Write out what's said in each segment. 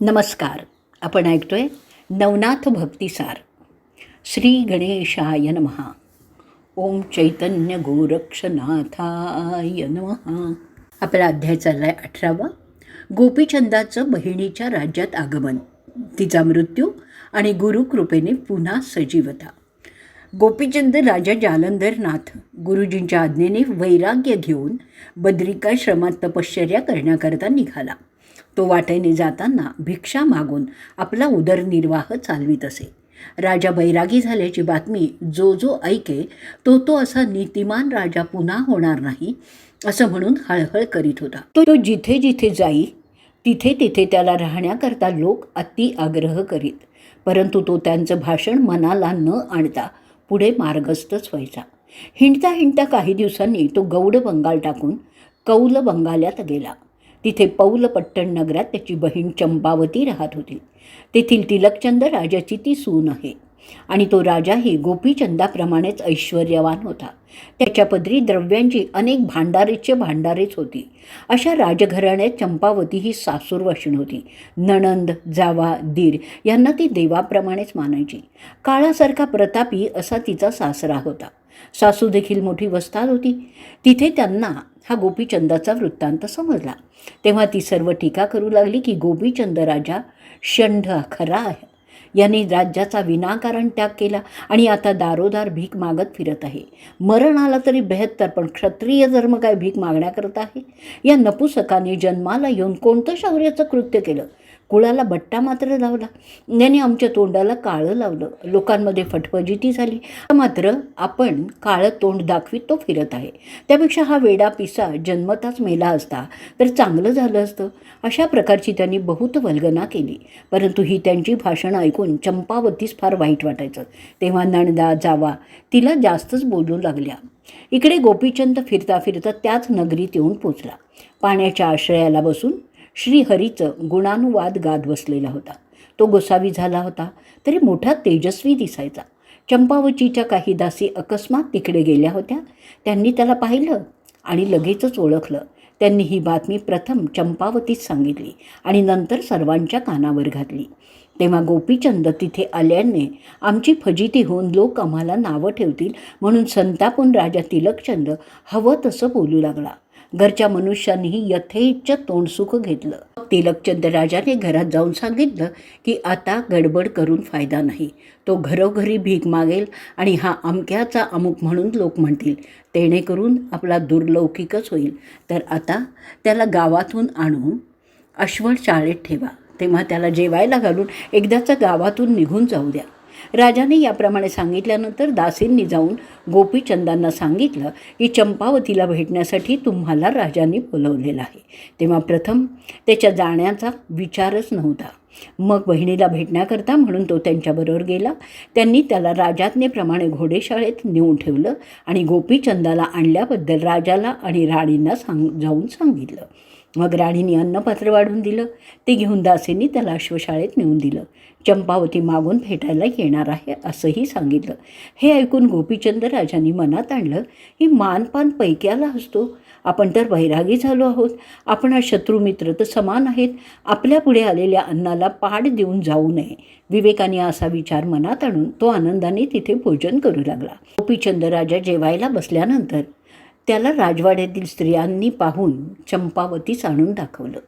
नमस्कार. आपण ऐकतोय नवनाथ भक्तिसार. श्री गणेशाय नमहा ओम चैतन्य गोरक्षनाथाय नमहा आपला अध्याय चाललाय अठरावा. गोपीचंदाचं बहिणीच्या राज्यात आगमन. तिचा मृत्यू आणि गुरुकृपेने पुन्हा सजीवता. गोपीचंद राजा जालंधरनाथ गुरुजींच्या आज्ञेने वैराग्य घेऊन बद्रिकाश्रमात तपश्चर्या करण्याकरता निघाला. तो वाटेने जाताना भिक्षा मागून आपला उदरनिर्वाह चालवीत असे. राजा बैरागी झाल्याची बातमी जो जो ऐके तो तो असा नीतिमान राजा पुन्हा होणार नाही असं म्हणून हळहळ करीत होता. तो तो जिथे जिथे जाई तिथे तिथे त्याला राहण्याकरता लोक अति आग्रह करीत परंतु तो त्यांचं भाषण मनाला न आणता पुढे मार्गस्थच व्हायचा. हिंडता हिंडता काही दिवसांनी तो गौड बंगाल टाकून कौल बंगाल्यात गेला. तिथे पौलपट्टण नगरात त्याची बहीण चंपावती राहत होती. तेथील तिलकचंद राजाची ती सून आहे. आणि तो राजाही गोपीचंदाप्रमाणेच ऐश्वर्यवान होता. त्याच्या पदरी द्रव्यांची अनेक भांडारेचे भांडारेच होती. अशा राजघराण्यात चंपावती ही सासूर वशण होती. नणंद जावा दीर यांना ती देवाप्रमाणेच मानायची. काळासारखा प्रतापी असा तिचा सासरा होता. सासू देखील मोठी वस्ताद होती. तिथे त्यांना हा गोपीचंदाचा वृत्तांत समजला. तेव्हा ती सर्व टीका करू लागली की गोपीचंद राजा षंढ खरा आहे. याने राज्याचा विनाकारण त्याग केला आणि आता दारोदार भीक मागत फिरत आहे. मरण आला तरी बेहत्तर पण क्षत्रिय धर्म काय भीक मागण्याकरता आहे? या नपुसकाने जन्माला येऊन कोणतं शौर्याचं कृत्य केलं? कुळाला बट्टा मात्र लावला. याने आमच्या तोंडाला काळं लावलं. लोकांमध्ये फटफजिती झाली. मात्र आपण काळं तोंड दाखवीत तो फिरत आहे. त्यापेक्षा हा वेडा पिसा जन्मताच मेला असता तर चांगलं झालं असतं. अशा प्रकारची त्यांनी बहुत वल्गना केली. परंतु ही त्यांची भाषणं ऐकून चंपावतीस फार वाईट वाटायचं. तेव्हा नणदा जावा तिला जास्तच बोलू लागल्या. इकडे गोपीचंद फिरता फिरता त्याच नगरीत येऊन पोचला. पाण्याच्या आश्रयाला बसून श्रीहरीचं गुणानुवाद गाद बसलेला होता. तो गोसावी झाला होता. तरी मोठा तेजस्वी दिसायचा. चंपावचीच्या काही दासी अकस्मात तिकडे गेल्या होत्या. त्यांनी त्याला पाहिलं आणि लगेचच ओळखलं. त्यांनी ही बातमी प्रथम चंपावतीत सांगितली आणि नंतर सर्वांच्या कानावर घातली. तेव्हा गोपीचंद तिथे आल्याने आमची फजिती होऊन लोक आम्हाला नावं ठेवतील म्हणून संतापून राजा तिलकचंद हवं तसं बोलू लागला. घरच्या मनुष्यांनीही यथेच्छ तोंडसुख घेतलं. तिलकचंद राजाने घरात जाऊन सांगितलं की आता गडबड करून फायदा नाही. तो घरोघरी भीक मागेल आणि हा अमक्याचा अमुक म्हणून लोक म्हणतील. तेणेकरून आपला दुर्लौकिकच होईल. तर आता त्याला गावातून आणून अश्वळ शाळेत ठेवा. तेव्हा त्याला जेवायला घालून एकदाचा गावातून निघून जाऊ द्या. राजाने याप्रमाणे सांगितल्यानंतर दासींनी जाऊन गोपीचंदांना सांगितलं की चंपावतीला भेटण्यासाठी तुम्हाला राजांनी बोलवलेलं आहे. तेव्हा प्रथम त्याच्या जाण्याचा विचारच नव्हता. मग बहिणीला भेटण्याकरता म्हणून तो त्यांच्याबरोबर गेला. त्यांनी त्याला राजाज्ञेप्रमाणे घोडेशाळेत नेऊन ठेवलं आणि गोपीचंदाला आणल्याबद्दल राजाला आणि राणींना सांग जाऊन सांगितलं. मग राणीने अन्नपात्र वाढून दिलं. ते घेऊन दासींनी त्याला अश्वशाळेत नेऊन दिलं. चंपावती मागून भेटायला येणार आहे असंही सांगितलं. हे ऐकून गोपीचंद राजांनी मनात आणलं ही मानपान पैक्याला असतो. आपण तर वैरागी झालो आहोत. आपण हा शत्रुमित्र तर समान आहेत. आपल्या पुढे आलेल्या अन्नाला पाड देऊन जाऊ नये. विवेकाने असा विचार मनात आणून तो आनंदाने तिथे भोजन करू लागला. गोपीचंद राजा जेवायला बसल्यानंतर त्याला राजवाड्यातील स्त्रियांनी पाहून चंपावतीच आणून दाखवलं.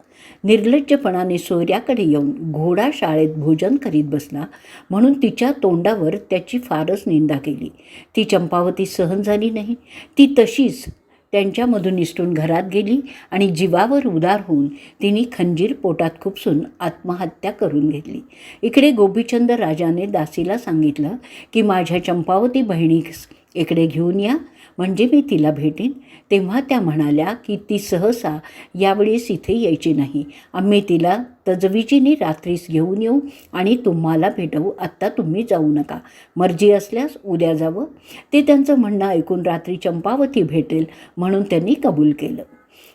निर्लज्जपणाने सोयऱ्याकडे येऊन घोडा शाळेत भोजन करीत बसला. म्हणून तिच्या तोंडावर त्याची फारच निंदा केली. ती चंपावती सहन झाली नाही. ती तशीच त्यांच्यामधून निसटून घरात गेली आणि जीवावर उदार होऊन तिने खंजीर पोटात खुपसून आत्महत्या करून घेतली. इकडे गोपीचंद राजाने दासीला सांगितलं की माझ्या चंपावती बहिणीस इकडे घेऊन या. म्हणजे मी तिला भेटेन. तेव्हा त्या म्हणाल्या की ती सहसा यावेळेस इथे यायची नाही. आम्ही तिला तजविजीने रात्रीस घेऊन येऊ आणि तुम्हाला भेटवू. आत्ता तुम्ही जाऊ नका. मर्जी असल्यास उद्या जावं. ते त्यांचं म्हणणं ऐकून रात्री चंपावती भेटेल म्हणून त्यांनी कबूल केलं.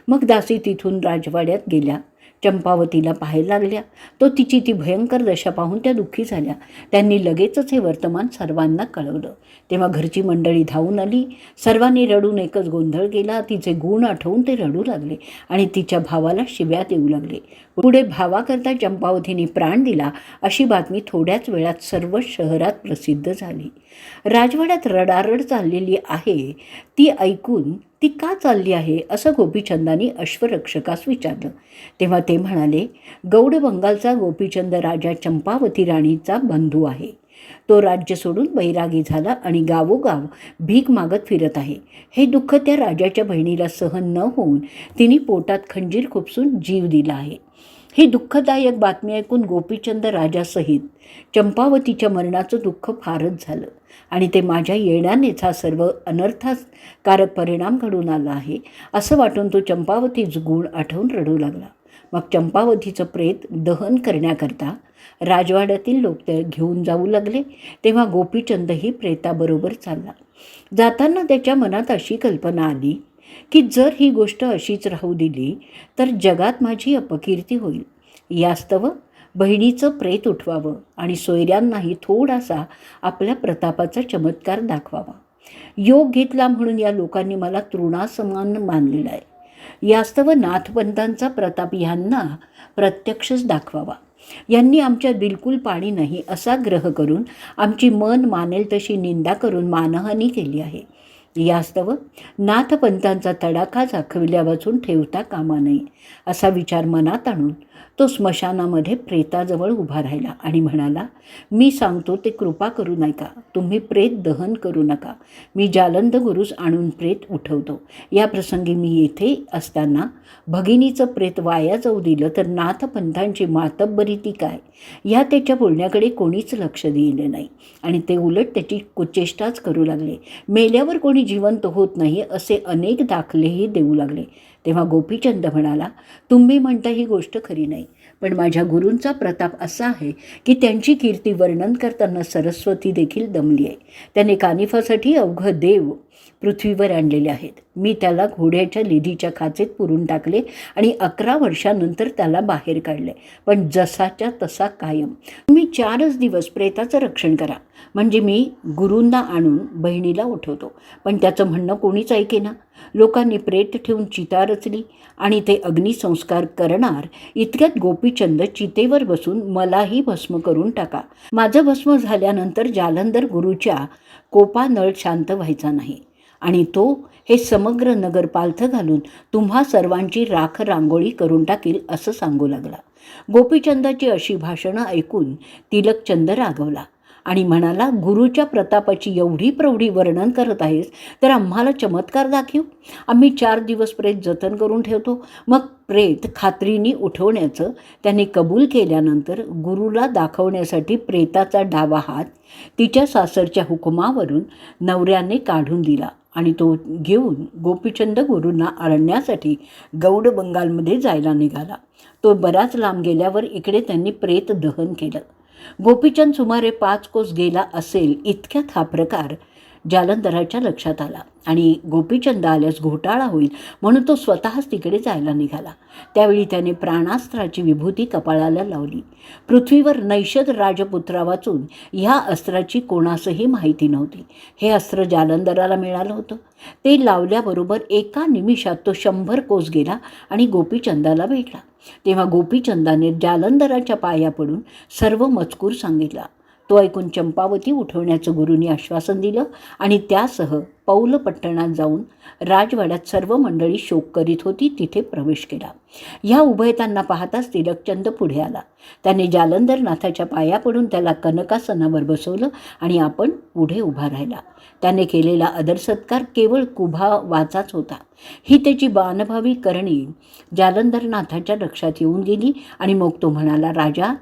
मग दासी तिथून राजवाड्यात गेल्या. चंपावतीला पाहायला लागल्या. तो तिची ती भयंकर दशा पाहून त्या दुःखी झाल्या. त्यांनी लगेचच हे वर्तमान सर्वांना कळवलं. तेव्हा घरची मंडळी धावून आली. सर्वांनी रडून एकच गोंधळ केला. तिचे गुण आठवून ते रडू लागले आणि तिच्या भावाला शिव्यात येऊ लागले. पुढे भावाकरता चंपावतीने प्राण दिला अशी बातमी थोड्याच वेळात सर्व शहरात प्रसिद्ध झाली. राजवाड्यात रडारड चाललेली आहे ती ऐकून ती का चालली आहे असं गोपीचंदानी अश्वरक्षकास विचारलं. तेव्हा ते म्हणाले गौड बंगालचा गोपीचंद राजा चंपावती राणीचा बंधू आहे. तो राज्य सोडून बैरागी झाला आणि गावोगाव भीक मागत फिरत आहे. हे दुःख त्या राजाच्या बहिणीला सहन न होऊन तिने पोटात खंजीर खुपसून जीव दिला आहे. ही दुःखदायक बातमी ऐकून गोपीचंद राजासहित चंपावतीच्या मरणाचं दुःख फारच झालं आणि ते माझ्या येण्यानेच हा सर्व अनर्थकारक परिणाम घडून आला आहे असं वाटून तो चंपावतीच गुण आठवून रडू लागला. मग चंपावतीचं प्रेत दहन करण्याकरता राजवाड्यातील लोक ते घेऊन जाऊ लागले तेव्हा गोपीचंदही प्रेताबरोबर चालला. जाताना त्याच्या मनात अशी कल्पना आली की जर ही गोष्ट अशीच राहू दिली तर जगात माझी अपकीर्ती होईल. यास्तव बहिणीचं प्रेत उठवावं आणि सोयऱ्यांनाही थोडासा आपल्या प्रतापाचा चमत्कार दाखवावा. योग घेतला म्हणून या लोकांनी मला तृणासमान मानलेला आहे. यास्तव नाथपंतांचा प्रताप यांना प्रत्यक्षच दाखवावा. यांनी आमच्या बिलकुल पाणी नाही असा ग्रह करून आमची मन मानेल तशी निंदा करून मानहानी केली आहे. यास्तव नाथपंतांचा तडाखा दाखविल्यापासून ठेवता कामा नये असा विचार मनात आणून तो स्मशानामध्ये प्रेताजवळ उभा राहिला आणि म्हणाला मी सांगतो ते कृपा करू नका. तुम्ही प्रेत दहन करू नका. मी जालंद गुरुस आणून प्रेत उठवतो. या प्रसंगी मी येथे असताना भगिनीचं प्रेत वाया जाऊ दिलं तर नाथपंथांची मातब्बरी ती काय? या त्याच्या बोलण्याकडे कोणीच लक्ष दिले नाही. आणि ते उलट त्याची कुचेष्टाच करू लागले. मेल्यावर कोणी जिवंत होत नाही असे अनेक दाखलेही देऊ लागले. तेव्हा गोपीचंद म्हणाला तुम्ही म्हणता ही गोष्ट खरी नाही पण माझ्या गुरूंचा प्रताप असा आहे की त्यांची कीर्ती वर्णन करताना सरस्वती देखील दमली आहे. त्याने कानिफासाठी अवघं देव पृथ्वीवर आणलेले आहेत. मी त्याला घोड्याच्या लिधीच्या खाचेत पुरून टाकले आणि अकरा वर्षानंतर त्याला बाहेर काढले. पण जसाच्या तसा कायम. तुम्ही चारच दिवस प्रेताचं रक्षण करा. म्हणजे मी गुरूंना आणून बहिणीला उठवतो. पण त्याचं म्हणणं कोणीच ऐकेना. लोकांनी प्रेत ठेवून चिता रचली आणि ते अग्निसंस्कार करणार इतक्यात गोपीचंद चितेवर बसून मलाही भस्म करून टाका. माझं भस्म झाल्यानंतर जालंधर गुरुच्या कोपा नळ शांत व्हायचा नाही आणि तो हे समग्र नगर पालथं घालून तुम्हा सर्वांची राख रांगोळी करून टाकील असं सांगू लागला. गोपीचंदाची अशी भाषणं ऐकून तिलकचंद रागवला. आणि म्हणाला गुरुच्या प्रतापाची एवढी प्रौढी वर्णन करत आहेस तर आम्हाला चमत्कार दाखव. आम्ही चार दिवस प्रेत जतन करून ठेवतो. मग प्रेत खात्रीने उठवण्याचं त्यांनी कबूल केल्यानंतर गुरुला दाखवण्यासाठी प्रेताचा डावा हात तिच्या सासरच्या हुकुमावरून नवऱ्याने काढून दिला आणि तो घेऊन गोपीचंद गुरूंना आणण्यासाठी गौड बंगालमध्ये जायला निघाला. तो बराच लांब गेल्यावर इकडे त्यांनी प्रेत दहन केलं. गोपीचंद सुमारे पाच कोस गेला असेल इतक्यात हा प्रकार जालंधराच्या लक्षात आला. आणि गोपीचंद आल्यास घोटाळा होईल म्हणून तो स्वतःच तिकडे जायला निघाला. त्यावेळी त्याने प्राणास्त्राची विभूती कपाळाला लावली. पृथ्वीवर नैषद राजपुत्रा वाचून ह्या अस्त्राची कोणासही माहिती नव्हती. हे अस्त्र जालंधराला मिळालं होतं. ते लावल्याबरोबर एका निमिषात तो शंभर कोस गेला आणि गोपीचंदाला भेटला. तेव्हा गोपीचंदाने जालंधराच्या पाया पडून सर्व मजकूर सांगितला. तो ऐकून चंपावती उठवण्याचं गुरुनी आश्वासन दिलं आणि त्यासह पौल पट्टणात जाऊन राजवाड्यात सर्व मंडळी शोक करीत होती तिथे प्रवेश केला. ह्या उभयतांना पाहताच तिलकचंद पुढे आला. त्याने जालंधरनाथाच्या पाया पडून त्याला कनकासनावर बसवलं आणि आपण पुढे उभा राहिला. त्याने केलेला आदर सत्कार केवळ कुभा वाचाच होता. ही त्याची बानभावी करणी जालंधरनाथाच्या लक्षात येऊन गेली आणि मग तो म्हणाला राजा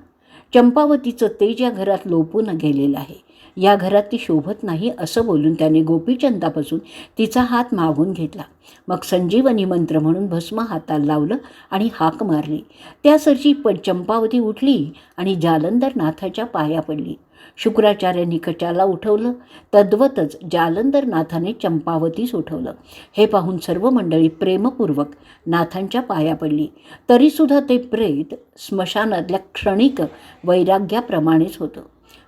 चंपावतीचं तेज या घरात लोपून गेलेलं आहे या घरात ती शोभत नाही असं बोलून त्याने गोपीचंदापासून तिचा हात मागून घेतला. मग संजीवनी मंत्र म्हणून भस्म हाताला लावलं आणि हाक मारली. त्यासरची पण चंपावती उठली आणि जालंधरनाथाच्या पाया पडली. शुक्राचार्यांनी कचाला उठवलं. तद्वतच जालंधर नाथाने चंपावतीस उठवलं हे पाहून सर्व मंडळी प्रेमपूर्वक नाथांच्या पाया पडली. तरीसुद्धा ते प्रेत स्मशानातल्या क्षणिक वैराग्याप्रमाणेच होतं.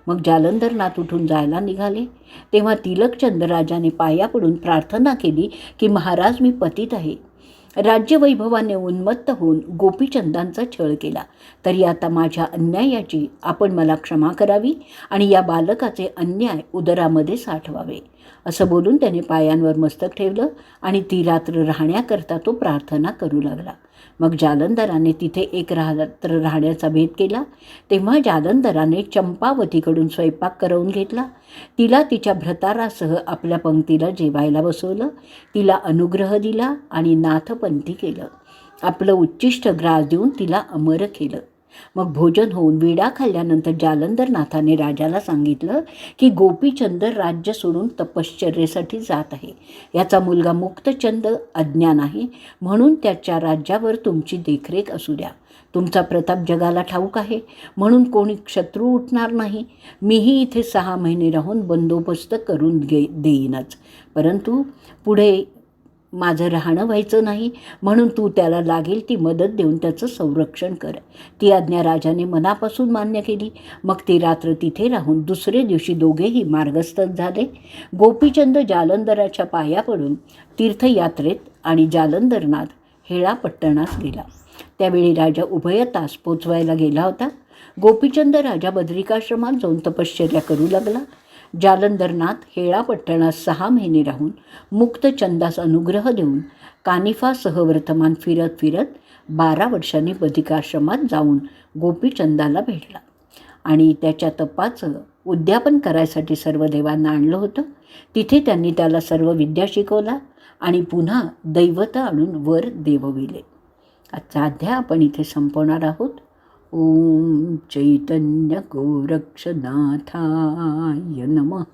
मग जालंधरनाथ उठून जायला निघाले. तेव्हा तिलकचंद राजाने पाया पडून प्रार्थना केली की महाराज मी पतित आहे. राज्यवैभवाने उन्मत्त होऊन गोपीचंदांचा छळ केला. तरी आता माझ्या अन्यायाची आपण मला क्षमा करावी आणि या बालकाचे अन्याय उदरामध्ये साठवावे असं बोलून त्याने पायांवर मस्तक ठेवलं आणि ती रात्र राहण्याकरता तो प्रार्थना करू लागला. मग जालंधराने तिथे एक रात्र राहण्याचा भेद केला. तेव्हा जालंधराने चंपावतीकडून स्वयंपाक करवून घेतला. तिला तिच्या भ्रतारासह आपल्या पंक्तीला जेवायला बसवलं. तिला अनुग्रह दिला आणि नाथपंथी केलं. आपलं उच्चिष्ट ग्रास देऊन तिला अमर केलं. मग भोजन होऊन विडा खाल्ल्यानंतर जालंधरनाथाने राजाला सांगितलं की गोपीचंद राज्य सोडून तपश्चर्येसाठी जात आहे. याचा मुलगा मुक्तचंद अज्ञान आहे म्हणून त्याच्या राज्यावर तुमची देखरेख असू द्या. तुमचा प्रताप जगाला ठाऊक आहे म्हणून कोणी शत्रू उठणार नाही. मीही इथे सहा महिने राहून बंदोबस्त करून गे देईनच. परंतु पुढे माझं राहणं व्हायचं नाही. म्हणून तू त्याला लागेल ती मदत देऊन त्याचं संरक्षण कर. ती आज्ञा राजाने मनापासून मान्य केली. मग ती रात्र तिथे राहून दुसरे दिवशी दोघेही मार्गस्थ झाले. गोपीचंद जालंधराच्या पाया पडून तीर्थयात्रेत आणि जालंधरनाथ हेळापट्टणास गेला. त्यावेळी राजा उभयतास पोचवायला गेला होता. गोपीचंद राजा बद्रिकाश्रमात जाऊन तपश्चर्या करू लागला. जालंधरनाथ हेळापट्टणात सहा महिने राहून मुक्तचंदास अनुग्रह देऊन कानिफासह वर्तमान फिरत फिरत बारा वर्षांनी बधिकाश्रमात जाऊन गोपीचंदाला भेटला. आणि त्याच्या तपाचं उद्यापन करायसाठी सर्व देवांना आणलं होतं. तिथे त्यांनी त्याला सर्व विद्या शिकवला आणि पुन्हा दैवत आणून वर देवविले. आजचा अध्याय आपण इथे संपवणार आहोत. ॐ चैतन्यगोरक्षनाथाय नमः